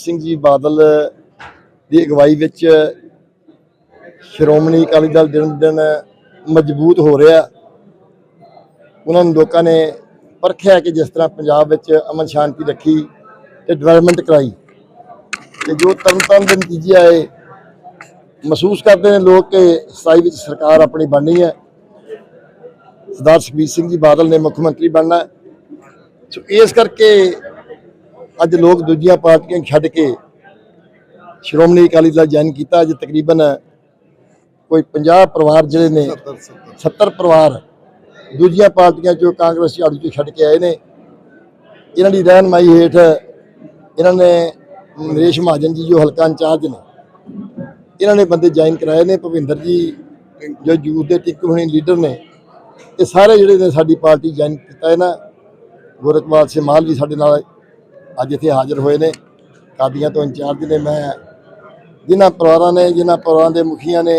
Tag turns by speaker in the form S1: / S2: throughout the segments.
S1: ਸਿੰਘ ਜੀ ਬਾਦਲ ਦੀ ਅਗਵਾਈ ਵਿੱਚ ਸ਼੍ਰੋਮਣੀ ਅਕਾਲੀ ਦਲ ਦਿਨ ਦਿਨ ਮਜ਼ਬੂਤ ਹੋ ਰਿਹਾ। ਉਹਨਾਂ ਨੂੰ ਲੋਕਾਂ ਨੇ ਪਰਖਿਆ ਕਿ ਜਿਸ ਤਰ੍ਹਾਂ ਪੰਜਾਬ ਵਿੱਚ ਅਮਨ ਸ਼ਾਂਤੀ ਰੱਖੀ ਤੇ ਡਿਵੈਲਪਮੈਂਟ ਕਰਾਈ ਤੇ ਜੋ ਤਰਨਤਾਰਨ ਦੇ ਨਤੀਜੇ ਆਏ, ਮਹਿਸੂਸ ਕਰਦੇ ਨੇ ਲੋਕ ਕਿ 27 ਵਿੱਚ ਸਰਕਾਰ ਆਪਣੀ ਬਣਨੀ ਹੈ। ਸਰਦਾਰ ਸੁਖਬੀਰ ਸਿੰਘ ਜੀ ਬਾਦਲ ਨੇ ਮੁੱਖ ਮੰਤਰੀ ਬਣਨਾ। ਸੋ ਇਸ ਕਰਕੇ ਅੱਜ ਲੋਕ ਦੂਜੀਆਂ ਪਾਰਟੀਆਂ ਛੱਡ ਕੇ ਸ਼੍ਰੋਮਣੀ ਅਕਾਲੀ ਦਲ ਜੁਆਇਨ ਕੀਤਾ ਅੱਜ ਤਕਰੀਬਨ ਕੋਈ 50 ਪਰਿਵਾਰ ਜਿਹੜੇ ਨੇ 70 ਪਰਿਵਾਰ ਦੂਜੀਆਂ ਪਾਰਟੀਆਂ ਚੋਂ ਕਾਂਗਰਸ ਆੜੂ ਚੋਂ ਛੱਡ ਕੇ ਆਏ ਨੇ। ਇਹਨਾਂ ਦੀ ਰਹਿਨਮਾਈ ਹੇਠ ਇਹਨਾਂ ਨੇ ਨਰੇਸ਼ ਮਹਾਜਨ ਜੀ ਜੋ ਹਲਕਾ ਇੰਚਾਰਜ ਨੇ ਇਹਨਾਂ ਨੇ ਬੰਦੇ ਜੁਆਇਨ ਕਰਾਏ ਨੇ ਭਵਿੰਦਰ ਜੀ ਜੋ ਯੂਥ ਦੇ ਟਿੱਕ ਹੋਣੇ ਲੀਡਰ ਨੇ ਇਹ ਸਾਰੇ ਜਿਹੜੇ ਨੇ ਸਾਡੀ ਪਾਰਟੀ ਜੁਆਇਨ ਕੀਤਾ ਹੈ ਨਾ। ਗੋਰਖਵਾਲ ਮਾਲ ਵੀ ਸਾਡੇ ਨਾਲ ਅੱਜ ਇੱਥੇ ਹਾਜ਼ਰ ਹੋਏ ਨੇ। ਕਾਦੀਆਂ ਤੋਂ ਇੰਚਾਰਜ ਨੇ ਮੈਂ। ਜਿਨ੍ਹਾਂ ਪਰਿਵਾਰਾਂ ਨੇ, ਜਿਨ੍ਹਾਂ ਪਰਿਵਾਰਾਂ ਦੇ ਮੁਖੀਆਂ ਨੇ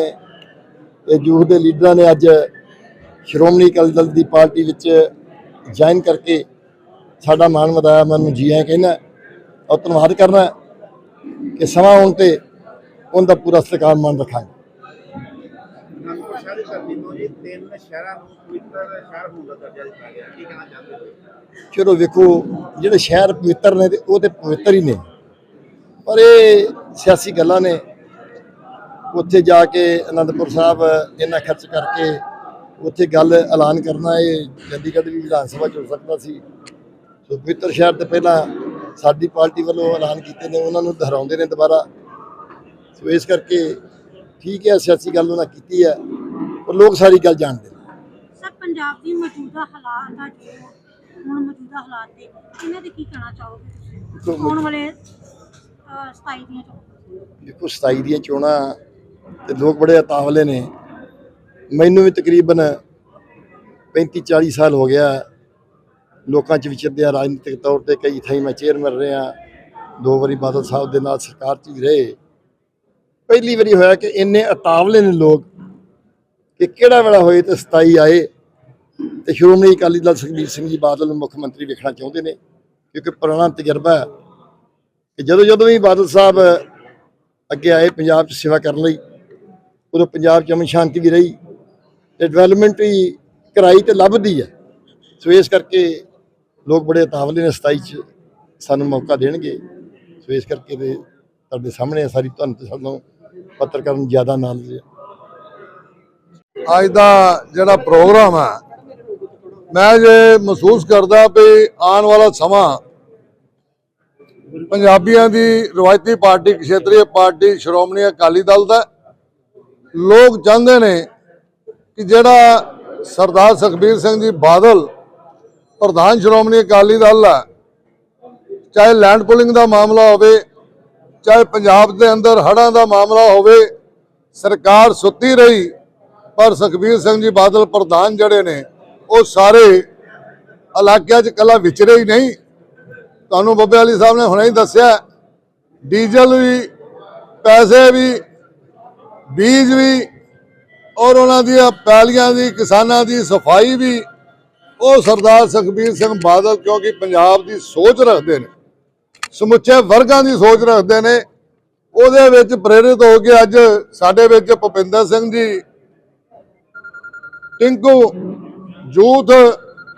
S1: ਇਹ ਯੂਥ ਦੇ ਲੀਡਰਾਂ ਨੇ ਅੱਜ ਸ਼੍ਰੋਮਣੀ ਅਕਾਲੀ ਦਲ ਦੀ ਪਾਰਟੀ ਵਿੱਚ ਜੁਆਇਨ ਕਰਕੇ ਸਾਡਾ ਮਾਣ ਵਧਾਇਆ। ਮੈਨੂੰ ਜੀ ਆਇਆਂ ਕਹਿੰਦਾ, ਔਰ ਧੰਨਵਾਦ ਕਰਨਾ ਕਿ ਸਮਾਂ ਆਉਣ ਤੇ ਉਹਦਾ ਪੂਰਾ ਸਤਿਕਾਰ ਮਾਨ ਰੱਖਾਂਗੇ।
S2: ਅਨੰਦਪੁਰ ਦੀ ਧਰਤੀ ਤੋਂ ਜੀ ਤਿੰਨ ਸ਼ਹਿਰਾਂ ਨੂੰ ਪਵਿੱਤਰ ਸ਼ਹਿਰ ਹੋਣ ਦਾ ਦਰਜਾ ਦਿੱਤਾ ਗਿਆ। ਕੀ ਕਹਿਣਾ ਚਾਹੁੰਦੇ ਹੋ?
S1: ਚਲੋ ਵੇਖੋ, ਜਿਹੜੇ ਸ਼ਹਿਰ ਪਵਿੱਤਰ ਨੇ ਤੇ ਉਹ ਤੇ ਪਵਿੱਤਰ ਹੀ ਨੇ। ਪਰ ਇਹ ਸਿਆਸੀ ਗੱਲਾਂ ਨੇ। ਉੱਥੇ ਜਾ ਕੇ ਅਨੰਦਪੁਰ ਸਾਹਿਬ ਇੰਨਾ ਖਰਚ ਕਰਕੇ ਉੱਥੇ ਗੱਲ ਐਲਾਨ ਕਰਨਾ, ਇਹ ਚੰਡੀਗੜ੍ਹ ਵੀ ਵਿਧਾਨ ਸਭਾ ਚ ਹੋ ਸਕਦਾ ਸੀ। ਸੋ ਪਵਿੱਤਰ ਸ਼ਹਿਰ ਤੇ ਪਹਿਲਾਂ ਸਾਡੀ ਪਾਰਟੀ ਵੱਲੋਂ ਐਲਾਨ ਕੀਤੇ ਨੇ, ਉਹਨਾਂ ਨੂੰ ਦੁਹਰਾਉਂਦੇ ਨੇ ਦੁਬਾਰਾ। ਸੋ ਇਸ ਕਰਕੇ ਠੀਕ ਹੈ, ਸਿਆਸੀ ਗੱਲ ਉਹਨਾਂ ਕੀਤੀ ਹੈ। ਪਰ ਲੋਕ ਸਾਰੀ ਗੱਲ ਜਾਣਦੇ ਨੇ।
S3: ਸਰ ਪੰਜਾਬ ਦੀ ਮੌਜੂਦਾ ਹਾਲਾਤ ਆ ਜੋ ਹੁਣ ਮੌਜੂਦਾ ਹਾਲਾਤ ਤੇ ਇਹਨਾਂ ਦੇ ਕੀ ਕਹਿਣਾ ਚਾਹੋਗੇ ਤੁਸੀਂ? ਆਉਣ ਵਾਲੇ ਅਹ, 27 ਦੀਆਂ ਚੋਣਾਂ।
S1: ਦੇਖੋ 27 ਦੀਆਂ ਚੋਣਾਂ ਤੇ ਲੋਕ ਬੜੇ ਅਤਾਵਲੇ ਨੇ। ਮੈਨੂੰ ਵੀ ਤਕਰੀਬਨ 35 40 ਸਾਲ ਹੋ ਗਿਆ ਲੋਕਾਂ 'ਚ ਵਿਚਰਦਿਆਂ ਰਾਜਨੀਤਿਕ ਤੌਰ ਤੇ ਕਈ ਥਾਈਂ ਮੈਂ ਚੇਅਰਮੈਨ ਰਿਹਾ। ਦੋ ਵਾਰੀ ਬਾਦਲ ਸਾਹਿਬ ਦੇ ਨਾਲ ਸਰਕਾਰ 'ਚ ਵੀ ਰਹੇ। ਪਹਿਲੀ ਵਾਰੀ ਹੋਇਆ ਕਿ ਇੰਨੇ ਅਤਾਵਲੇ ਨੇ ਲੋਕ। ਕਿ ਕਿਹੜਾ ਵੇਲਾ ਹੋਏ ਤੇ 27 ਆਏ ਤੇ ਸ਼੍ਰੋਮਣੀ ਅਕਾਲੀ ਦਲ ਸੁਖਬੀਰ ਸਿੰਘ ਜੀ ਬਾਦਲ ਨੂੰ ਮੁੱਖ ਮੰਤਰੀ ਵੇਖਣਾ ਚਾਹੁੰਦੇ ਨੇ, ਕਿਉਂਕਿ ਪੁਰਾਣਾ ਤਜਰਬਾ ਹੈ ਕਿ ਜਦੋਂ ਜਦੋਂ ਵੀ ਬਾਦਲ ਸਾਹਿਬ ਅੱਗੇ ਆਏ ਪੰਜਾਬ 'ਚ ਸੇਵਾ ਕਰਨ ਲਈ, ਉਦੋਂ ਪੰਜਾਬ 'ਚ ਅਮਨ ਸ਼ਾਂਤੀ ਵੀ ਰਹੀ ਤੇ ਡਿਵੈਲਪਮੈਂਟ ਵੀ ਕਰਾਈ ਤੇ ਲੱਭਦੀ ਹੈ। ਸੋ ਇਸ ਕਰਕੇ ਲੋਕ ਬੜੇ ਤਾਵਲੇ ਨੇ 27 'ਚ, ਸਾਨੂੰ ਮੌਕਾ ਦੇਣਗੇ। ਸੋ ਇਸ ਕਰਕੇ ਤੇ ਤੁਹਾਡੇ ਸਾਹਮਣੇ ਹੈ ਸਾਰੀ, ਤੁਹਾਨੂੰ ਤੇ ਸਾਨੂੰ ਪੱਤਰਕਾਰਾਂ ਨੂੰ ਜ਼ਿਆਦਾ ਨਾਲਜ ਹੈ
S4: ਅੱਜ ਦਾ ਜਿਹੜਾ ਪ੍ਰੋਗਰਾਮ ਹੈ, ਮੈਂ ਜੇ ਮਹਿਸੂਸ ਕਰਦਾ ਵੀ ਆਉਣ ਵਾਲਾ ਸਮਾਂ ਪੰਜਾਬੀਆਂ ਦੀ ਰਵਾਇਤੀ ਪਾਰਟੀ, ਖੇਤਰੀ ਪਾਰਟੀ, ਸ਼੍ਰੋਮਣੀ ਅਕਾਲੀ ਦਲ ਦਾ, ਲੋਕ ਚਾਹੁੰਦੇ ਨੇ ਕਿ ਜਿਹੜਾ ਸਰਦਾਰ ਸੁਖਬੀਰ ਸਿੰਘ ਜੀ ਬਾਦਲ, ਪ੍ਰਧਾਨ ਸ਼੍ਰੋਮਣੀ ਅਕਾਲੀ ਦਲ ਹੈ, ਚਾਹੇ ਲੈਂਡ ਪੁਲਿੰਗ ਦਾ ਮਾਮਲਾ ਹੋਵੇ, ਚਾਹੇ ਪੰਜਾਬ ਦੇ ਅੰਦਰ ਹੜ੍ਹਾਂ ਦਾ ਮਾਮਲਾ ਹੋਵੇ, ਸਰਕਾਰ ਸੁੱਤੀ ਰਹੀ ਪਰ ਸੁਖਬੀਰ ਸਿੰਘ ਜੀ ਬਾਦਲ ਪ੍ਰਧਾਨ ਜਿਹੜੇ ਨੇ, ਉਹ ਸਾਰੇ ਇਲਾਕਿਆਂ 'ਚ ਕੱਲਾ ਵਿਚਰੇ ਹੀ ਨਹੀਂ। ਤੁਹਾਨੂੰ ਬੱਬੇ ਵਾਲੀ ਸਾਹਿਬ ਨੇ ਹੁਣੇ ਹੀ ਦੱਸਿਆ, ਡੀਜ਼ਲ ਵੀ, ਪੈਸੇ ਵੀ, ਬੀਜ ਵੀ, ਔਰ ਉਹਨਾਂ ਦੀਆਂ ਪੈਲੀਆਂ ਦੀ, ਕਿਸਾਨਾਂ ਦੀ ਸਫ਼ਾਈ ਵੀ, ਉਹ ਸਰਦਾਰ ਸੁਖਬੀਰ ਸਿੰਘ ਬਾਦਲ ਕਿਉਂਕਿ ਪੰਜਾਬ ਦੀ ਸੋਚ ਰੱਖਦੇ ਨੇ, ਸਮੁੱਚੇ ਵਰਗਾਂ ਦੀ ਸੋਚ ਰੱਖਦੇ ਨੇ, ਉਹਦੇ ਵਿੱਚ ਪ੍ਰੇਰਿਤ ਹੋ ਕੇ ਅੱਜ ਸਾਡੇ ਵਿੱਚ ਭੁਪਿੰਦਰ ਸਿੰਘ ਜੀ ਟਿੰਕੂ ਯੂਥ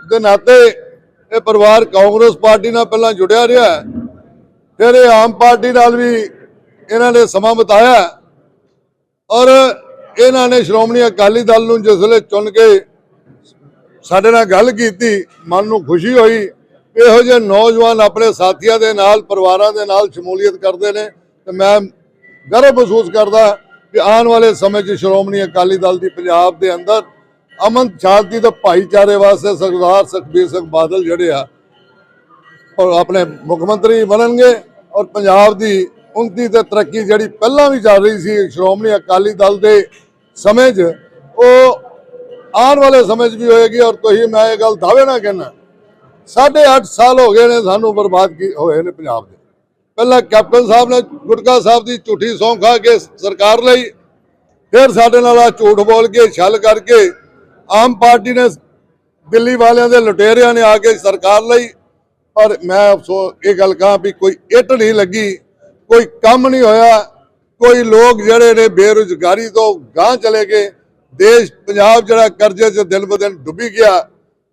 S4: ਦੇ ਨਾਤੇ ਇਹ ਪਰਿਵਾਰ ਕਾਂਗਰਸ ਪਾਰਟੀ ਨਾਲ ਪਹਿਲਾਂ ਜੁੜਿਆ ਰਿਹਾ ਫਿਰ ਇਹ ਆਮ ਪਾਰਟੀ ਨਾਲ ਵੀ ਇਹਨਾਂ ਨੇ ਸਮਾਂ ਬਿਤਾਇਆ ਔਰ ਇਹਨਾਂ ਨੇ ਸ਼੍ਰੋਮਣੀ ਅਕਾਲੀ ਦਲ ਨੂੰ ਜਿਸ ਵੇਲੇ ਚੁਣ ਕੇ ਸਾਡੇ ਨਾਲ ਗੱਲ ਕੀਤੀ, ਮਨ ਨੂੰ ਖੁਸ਼ੀ ਹੋਈ, ਇਹੋ ਜਿਹੇ ਨੌਜਵਾਨ ਆਪਣੇ ਸਾਥੀਆਂ ਦੇ ਨਾਲ, ਪਰਿਵਾਰਾਂ ਦੇ ਨਾਲ ਸ਼ਮੂਲੀਅਤ ਕਰਦੇ ਨੇ ਤੇ ਮੈਂ ਗਰਵ ਮਹਿਸੂਸ ਕਰਦਾ ਕਿ ਆਉਣ ਵਾਲੇ ਸਮੇਂ 'ਚ ਸ਼੍ਰੋਮਣੀ ਅਕਾਲੀ ਦਲ ਦੀ ਪੰਜਾਬ ਦੇ ਅੰਦਰ ਅਮਨ ਸ਼ਾਂਤੀ ਤੇ ਭਾਈਚਾਰੇ ਵਾਸਤੇ ਸਰਦਾਰ ਸੁਖਬੀਰ ਸਿੰਘ ਬਾਦਲ ਜਿਹੜੇ ਆ ਆਪਣੇ ਮੁੱਖ ਮੰਤਰੀ ਬਣਨਗੇ ਔਰ ਪੰਜਾਬ ਦੀ ਉਨਤੀ ਤੇ ਤਰੱਕੀ ਜਿਹੜੀ ਪਹਿਲਾਂ ਵੀ ਚੱਲ ਰਹੀ ਸੀ ਸ਼੍ਰੋਮਣੀ ਅਕਾਲੀ ਦਲ ਦੇ ਸਮੇਂ 'ਚ, ਉਹ ਆਉਣ ਵਾਲੇ ਸਮੇਂ 'ਚ ਵੀ ਹੋਏਗੀ ਔਰ ਤੁਸੀਂ ਮੈਂ ਇਹ ਗੱਲ ਦਾਅਵੇ ਨਾਲ ਕਹਿਣਾ ਸਾਢੇ ਅੱਠ ਸਾਲ ਹੋ ਗਏ ਨੇ ਸਾਨੂੰ ਬਰਬਾਦ ਕੀ ਹੋਏ ਨੇ ਪੰਜਾਬ ਦੇ। ਪਹਿਲਾਂ ਕੈਪਟਨ ਸਾਹਿਬ ਨੇ ਗੁਟਕਾ ਸਾਹਿਬ ਦੀ ਝੂਠੀ ਸੌਂ ਖਾ ਕੇ ਸਰਕਾਰ ਲਈ, ਫਿਰ ਸਾਡੇ ਨਾਲ ਆ ਝੂਠ ਬੋਲ ਕੇ, ਛਲ ਕਰਕੇ ਆਮ ਪਾਰਟੀ ਨੇ ਦਿੱਲੀ ਵਾਲਿਆਂ ਦੇ ਲੁਟੇਰਿਆਂ ਨੇ ਆ ਕੇ ਸਰਕਾਰ ਲਈ, ਪਰ ਮੈਂ ਅਫਸੋਸ ਇਹ ਗੱਲ ਕਹਾਂ ਵੀ ਕੋਈ ਇੱਟ ਨਹੀਂ ਲੱਗੀ, ਕੋਈ ਕੰਮ ਨਹੀਂ ਹੋਇਆ, ਕੋਈ ਲੋਕ ਜਿਹੜੇ ਨੇ ਬੇਰੁਜ਼ਗਾਰੀ ਤੋਂ ਗਾਂਹ ਚਲੇ ਗਏ, ਦੇਸ਼ ਪੰਜਾਬ ਜਿਹੜਾ ਕਰਜ਼ੇ 'ਚ ਦਿਨ ਬ ਦਿਨ ਡੁੱਬੀ ਗਿਆ,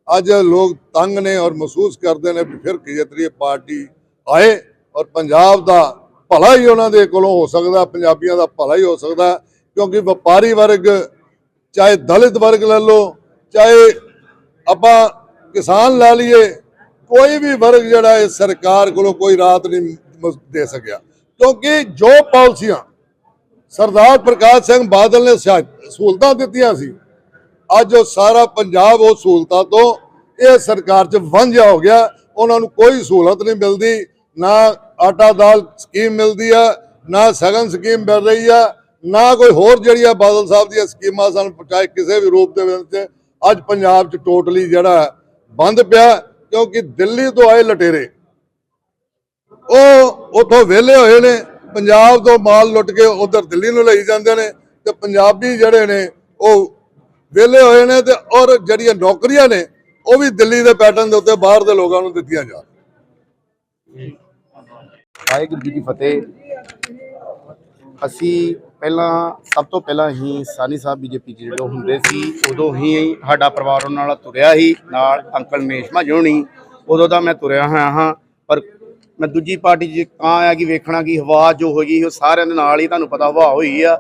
S4: ਅੱਜ ਲੋਕ ਤੰਗ ਨੇ ਔਰ ਮਹਿਸੂਸ ਕਰਦੇ ਨੇ ਵੀ ਫਿਰ ਖੇਤਰੀ ਪਾਰਟੀ ਆਏ ਔਰ ਪੰਜਾਬ ਦਾ ਭਲਾ ਹੀ ਉਹਨਾਂ ਦੇ ਕੋਲੋਂ ਹੋ ਸਕਦਾ, ਪੰਜਾਬੀਆਂ ਦਾ ਭਲਾ ਹੀ ਹੋ ਸਕਦਾ, ਕਿਉਂਕਿ ਵਪਾਰੀ ਵਰਗ ਚਾਹੇ ਦਲਿਤ ਵਰਗ ਲੈ ਲਓ, ਚਾਹੇ ਆਪਾਂ ਕਿਸਾਨ ਲੈ ਲਈਏ, ਕੋਈ ਵੀ ਵਰਗ ਜਿਹੜਾ ਹੈ ਸਰਕਾਰ ਕੋਲੋਂ ਕੋਈ ਰਾਤ ਨਹੀਂ ਦੇ ਸਕਿਆ। ਕਿਉਂਕਿ ਜੋ ਪਾਲਿਸੀਆਂ ਸਰਦਾਰ ਪ੍ਰਕਾਸ਼ ਸਿੰਘ ਬਾਦਲ ਨੇ ਸਹੂਲਤਾਂ ਦਿੱਤੀਆਂ ਸੀ, ਅੱਜ ਉਹ ਸਾਰਾ ਪੰਜਾਬ ਉਹ ਸਹੂਲਤਾਂ ਤੋਂ ਇਹ ਸਰਕਾਰ 'ਚ ਵਾਂਝਾ ਹੋ ਗਿਆ। ਉਹਨਾਂ ਨੂੰ ਕੋਈ ਸਹੂਲਤ ਨਹੀਂ ਮਿਲਦੀ, ਨਾ ਆਟਾ ਦਾਲ ਸਕੀਮ ਮਿਲਦੀ ਆ, ਨਾ ਸਗਨ ਸਕੀਮ ਮਿਲ ਰਹੀ ਆ। ਨਾ ਕੋਈ ਹੋਰ ਜਿਹੜੀਆਂ ਬਾਦਲ ਸਾਹਿਬ ਦੀਆਂ ਸਕੀਮਾਂ ਸਨ, ਚਾਹੇ ਕਿਸੇ ਵੀ ਰੂਪ ਦੇ ਵਿੱਚ। ਅੱਜ ਪੰਜਾਬ 'ਚ ਟੋਟਲੀ ਜਿਹੜਾ ਬੰਦ ਪਿਆ, ਕਿਉਂਕਿ ਦਿੱਲੀ ਤੋਂ ਆਏ ਲਟੇਰੇ। ਉਹ ਉਥੋਂ ਵਿਹਲੇ ਹੋਏ ਨੇ, ਪੰਜਾਬ ਤੋਂ ਮਾਲ ਲੁੱਟ ਕੇ ਉਧਰ ਦਿੱਲੀ ਨੂੰ ਲਈ ਜਾਂਦੇ ਨੇ, ਤੇ ਪੰਜਾਬੀ ਜਿਹੜੇ ਨੇ, ਉਹ ਵਿਹਲੇ ਹੋਏ ਨੇ ਤੇ ਔਰ ਜਿਹੜੀਆਂ ਨੌਕਰੀਆਂ ਨੇ, ਉਹ ਵੀ ਦਿੱਲੀ ਦੇ ਪੈਟਰਨ ਦੇ ਉੱਤੇ ਬਾਹਰ ਦੇ ਲੋਕਾਂ ਨੂੰ ਦਿੱਤੀਆਂ ਜਾ
S5: ਵਾਹਿਗੁਰੂ ਜੀ ਕੀ ਫਤਿਹ। ਅਸੀਂ ਪਹਿਲਾਂ, ਸਭ ਤੋਂ ਪਹਿਲਾਂ ਹੀ ਸਾਨੀ ਸਾਹਿਬ ਬੀਜੇਪੀ ਚ ਜਦੋਂ ਹੁੰਦੇ ਸੀ, ਉਦੋਂ ਹੀ ਸਾਡਾ ਪਰਿਵਾਰ ਉਹਨਾਂ ਨਾਲ ਤੁਰਿਆ ਹੀ ਨਾਲ ਅੰਕਲ ਨੇਸ਼ਮਾ ਜੋਣੀ ਉਦੋਂ ਦਾ ਮੈਂ ਤੁਰਿਆ ਹੋਇਆ ਹਾਂ, ਪਰ ਮੈਂ ਦੂਜੀ ਪਾਰਟੀ 'ਚ ਕਾਂ ਆਇਆ ਕਿ ਵੇਖਣਾ ਕਿ ਹਵਾ ਜੋ ਹੋਈ ਉਹ ਸਾਰਿਆਂ ਦੇ ਨਾਲ ਹੀ ਤੁਹਾਨੂੰ ਪਤਾ ਹਵਾ ਹੋਈ ਆ,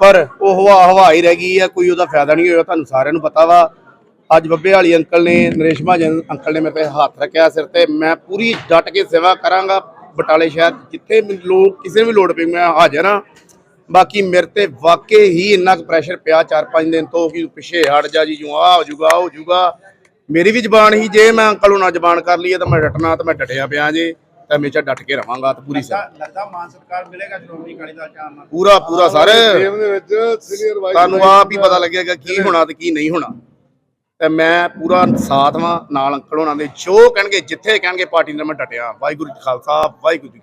S5: ਪਰ ਉਹ ਹਵਾ ਹਵਾ ਹੀ ਰਹਿ ਗਈ ਆ, ਕੋਈ ਉਹਦਾ ਫਾਇਦਾ ਨਹੀਂ ਹੋਇਆ, ਤੁਹਾਨੂੰ ਸਾਰਿਆਂ ਨੂੰ ਪਤਾ ਵਾ। ਅੱਜ ਬੱਬੇ ਵਾਲੀ ਅੰਕਲ ਨੇ ਨਰੇਸ਼ ਮਹਾਜਨ ਅੰਕਲ ਨੇ ਮੇਰੇ ਤੇ ਹੱਥ ਰੱਖਿਆ ਸਿਰ ਤੇ, ਮੈਂ ਪੂਰੀ ਡਟ ਕੇ ਸੇਵਾ ਕਰਾਂਗਾ, ਬਟਾਲੇ ਸ਼ਹਿਰ ਜਿੱਥੇ ਲੋਕ, ਕਿਸੇ ਨੂੰ ਵੀ ਲੋੜ ਪਈ, ਮੈਂ ਹਾਜ਼ਰ ਹਾਂ। ਬਾਕੀ ਮੇਰੇ ਤੇ ਵਾਕਈ ਹੀ ਇੰਨਾ ਕੁ ਪ੍ਰੈਸ਼ਰ ਪਿਆ 4-5 ਦਿਨ ਤੋਂ ਕਿ ਪਿੱਛੇ ਹਟ ਜਾ ਜੀ ਜੂ ਆ ਹੋ ਜੂਗਾ ਉਹ ਹੋ ਜੂਗਾ ਮੇਰੀ ਵੀ ਜ਼ਬਾਨ ਹੀ ਜੇ ਮੈਂ ਅੰਕਲ ਨੂੰ ਨਾ ਜ਼ਬਾਨ ਕਰ ਲਈ ਤਾਂ ਮੈਂ ਡਟਣਾ ਤਾਂ ਮੈਂ ਡਟਿਆ ਪਿਆ ਜੇ ਤਾਂ ਹਮੇਸ਼ਾ ਡਟ ਕੇ ਰਵਾਂਗਾ ਤੇ ਪੂਰੀ ਸੇਵਾ
S2: ਲੱਗਦਾ ਮਾਨ ਸਤਿਕਾਰ ਮਿਲੇਗਾ ਸ਼੍ਰੋਮਣੀ ਅਕਾਲੀ ਦਲ ਚ ਆਉਣ ਨਾਲ
S5: ਪੂਰਾ ਪੂਰਾ ਸਾਰੇ।
S4: ਗੇਮ ਦੇ ਵਿੱਚ ਸੀਨੀਅਰ ਵਾਈਸ
S5: ਤੁਹਾਨੂੰ ਆਪ ਹੀ ਪਤਾ ਲੱਗੇਗਾ ਕੀ ਹੋਣਾ ਤੇ ਕੀ ਨਹੀਂ ਹੋਣਾ। ਤੇ ਮੈਂ ਪੂਰਾ ਸਾਥ ਵਾਂ ਨਾਲ ਅੰਕਲ ਹੋਣਾ ਦੇ ਜੋ ਕਹਿਣਗੇ ਜਿੱਥੇ ਕਹਿਣਗੇ ਪਾਰਟੀ ਨਾਲ ਮੈਂ ਡਟਿਆ। ਵਾਹਿਗੁਰੂ ਜੀ ਖਾਲਸਾ ਵਾਹਿਗੁਰੂ ਜੀ